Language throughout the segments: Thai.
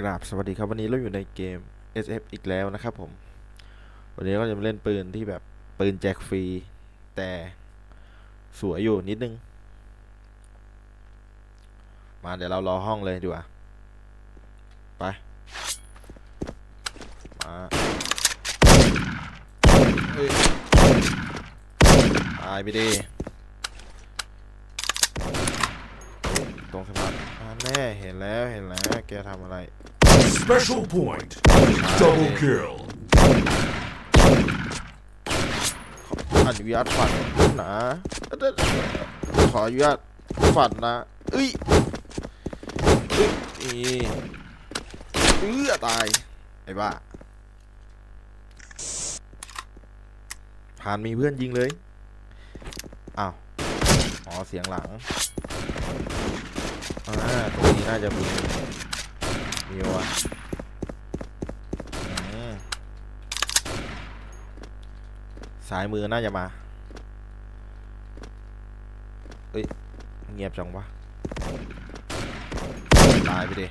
กราบสวัสดีครับวันนี้เราอยู่ในเกม SF อีกแล้วนะครับผม วันนี้ก็จะมาเล่นปืนที่แบบปืนแจกฟรี แต่สวยอยู่นิดนึง มาเดี๋ยวเรารอห้องเลยดีกว่า ไป มาเฮ้ยตายไปดิตรงสะพานอ่าแน่เห็นแล้วเห็นแล้วแกทำอะไร Special point. Double kill. อนุญาตฝันนะขออนุญาตฝันนะเอ้ยเอ้ยนี่เอื้อตาย ไอ้บ้าผ่านมีเพื่อนยิงเลย อ้าว อ๋อ เสียงหลังอ่าตรงนี้น่าจะมี มีว่ะอืมซ้ายมือน่าจะมา เอ้ย เงียบจังวะ ตายไปดิ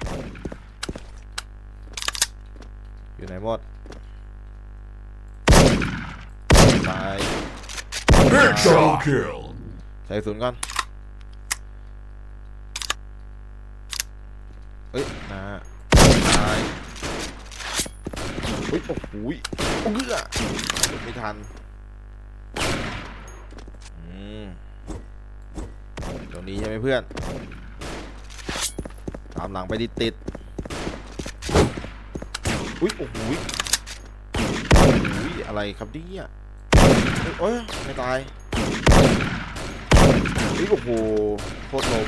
อยู่ไหนหมด ตาย Double kill. ใส่ศูนย์ก่อน เฮ้ยโอ้โหโอ้เกือบไม่ทันอืมตรงนี้ใช่ไหมเพื่อน ตามหลังไปติดติดอุ้ยโอ้โหโอ้โหอะไรครับเนี่ยเฮ้ยโอ้ยไม่ตายเฮ้ยโอ้โหโคตรลม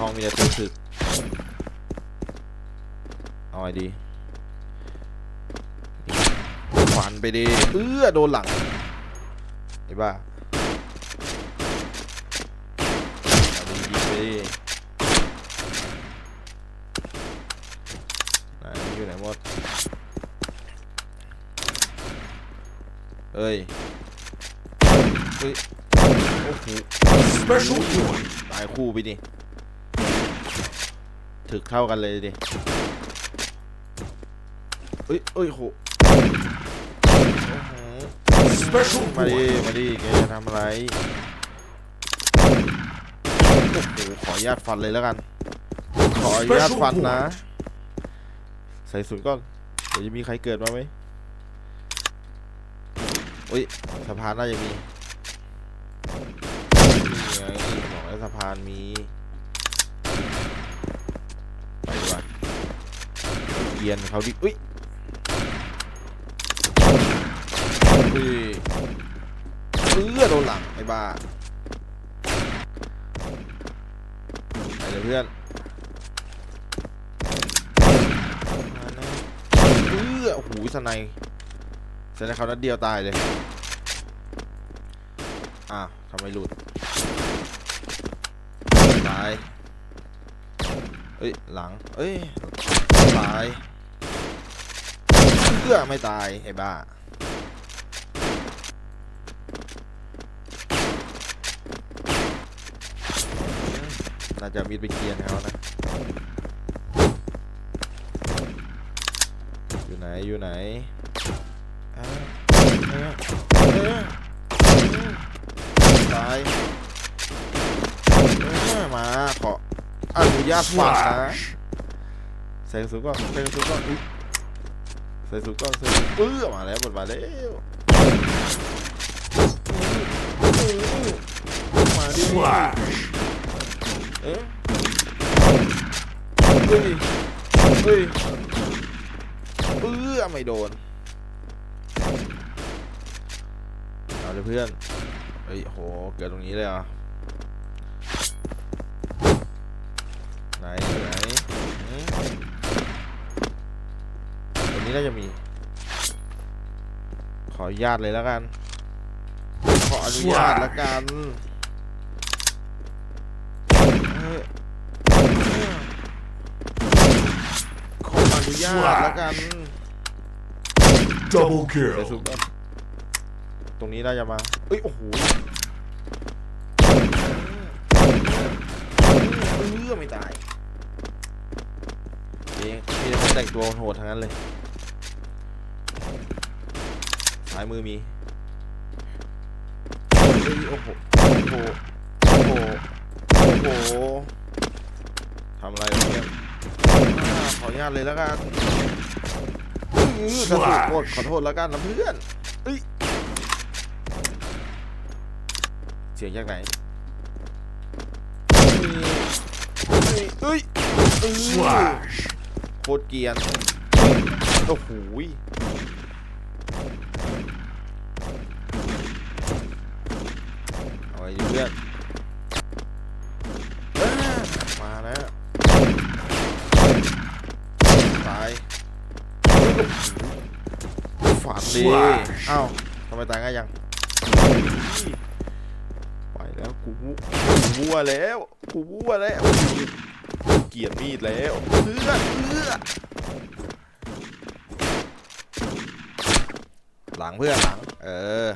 ห้องมีแต่ตัวถึก เอาไงดีนี่ฟันไปดิเอื้อโดนหลังไอ้บ้าเอาดิยิงไปดิไหนอยู่ไหนหมดเอ้ยเฮ้ยโอ้โห Special point. ตายคู่ไปดิถึกเข้ากันเลยดิ เอ้ยเอ้ยโหโอ้โห Special มาดิ point. มาดิแกจะทำอะไรโอ้โหขออนุญาตฟันเลยแล้วกัน ขออนุญาตฟันนะ ใส่ศูนย์ก่อนเดี๋ยวจะมีใครเกิดมาไหมอุ้ยสะพานน่าจะมีนี่ไงบอกแล้วสะพานมี ไปดีกว่าเกียนเขาดิ อุ้ย อุ้ยเอื้อโดนหลังไอ้บ้าไปเลยเพื่อนมานะเอื้อโอ้โหสไนด์สไนด์เขานัดเดียวตายเลยอ้าวทำไมหลุดตายเอ้ยหลังเอ้ยตายเพื่อไม่ตายไอ้บ้า น่าจจะมีดไปเกียนเขานะ อยู่ไหน อยู่ไหนตายมาขออนุญาตฟังนะใส่สุนก่อนใส่สุนก่อนใส่สุนก่อนใส่เออมาแล้วหมดมาแล้วมาดิ เอ๊ะเฮ้ยเฮ้ยเออไม่โดน เอาเลยเพื่อน เฮ้ยโห เกิดตรงนี้เลยอะไหนไหนตรงนี้น่าจะมี ขออนุญาตเลยแล้วกัน ขออนุญาตแล้วกัน นุญาตแล้วกัน Double เดี๋ยว kill. สุกก่อนตรงนี้น่าจะมาเอ้ย โอ้โหอไม่ตายเองมีแต่คนแต่งตัวโหดทั้งนั้นเลยซ้ายมือมีเฮ้ยโอ้โห โอ้โห โอ้โห โอ้โหทำอะไรวะเนี่ยอ่า ขออนุญาตเลยแล้วกันอื้อกระสุนหมดขอโทษแล้วกันนะเพื่อนเอ้ยเสียงจากไหนเฮ้ยเฮ้ยเอ้ย Slash. โคตรเกรียนโอ้โหยเอาไว้ดิเพื่อน อ้โหฝันดี Slash เอ้าทำไมตายง่ายยังไปแล้วกูกูวัวแล้วกูวัวแล้วเกลียดมีดแล้วเอื้อเอื้อหลังเพื่อนหลัง เออ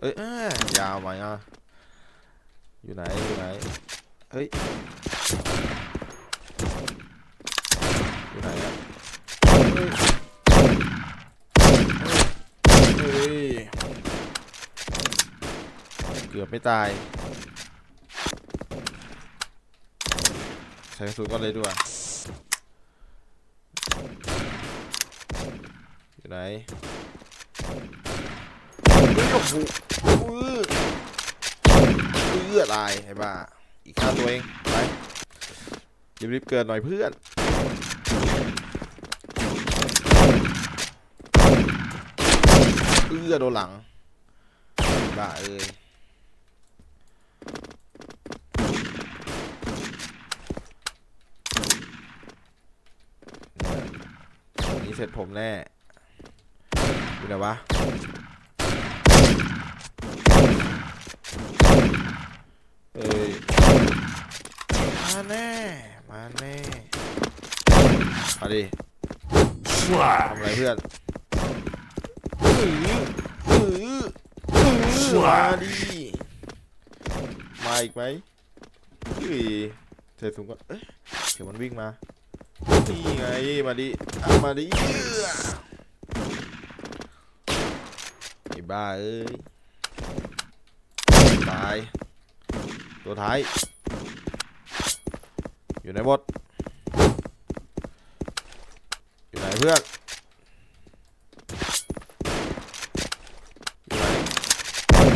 เอ้ยเอ้ยยาวมาอะอยู่ไหนอยู่ไหนเฮ้ยอยู่ไหนอะเฮ้ยเฮ้ย เกือบไม่ตาย ใช้กระสุนก่อนเลยดีกว่าอยู่ไหนเฮ้ยโอ้โหอื้ออื้อตายไอ้บ้าอีกข้าตัวเองไปรีบๆเกินหน่อยเพื่อนเอื้อโดนหลังบ้าเอ้ย วันนี้เสร็จผมแน่อยู่ไหนวะเอ้ยมาแน่ มาแน่มาดิทำอะไรเพื่อนถือถือถือมาดิมาอีกไหมเฮ้ยเสร็จสูงก่อนเอ้ยเดี๋ยวมันวิ่งมา นี่ไงมาดิเอามาดิเอื้อไอ้บ้าเอ้ยตาย ตัวท้าย อยู่ไหนหมดอยู่ไหนเพื่อนอยู่ไหน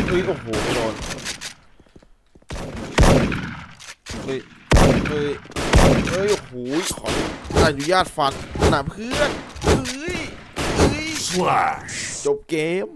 เฮ้ยโอ้โหไม่โดนเฮ้ยเฮ้ย เฮ้ยโอ้โหขออนุญาตฟันนะเพื่อนเฮ้ยเฮ้ย Slash. จบเกม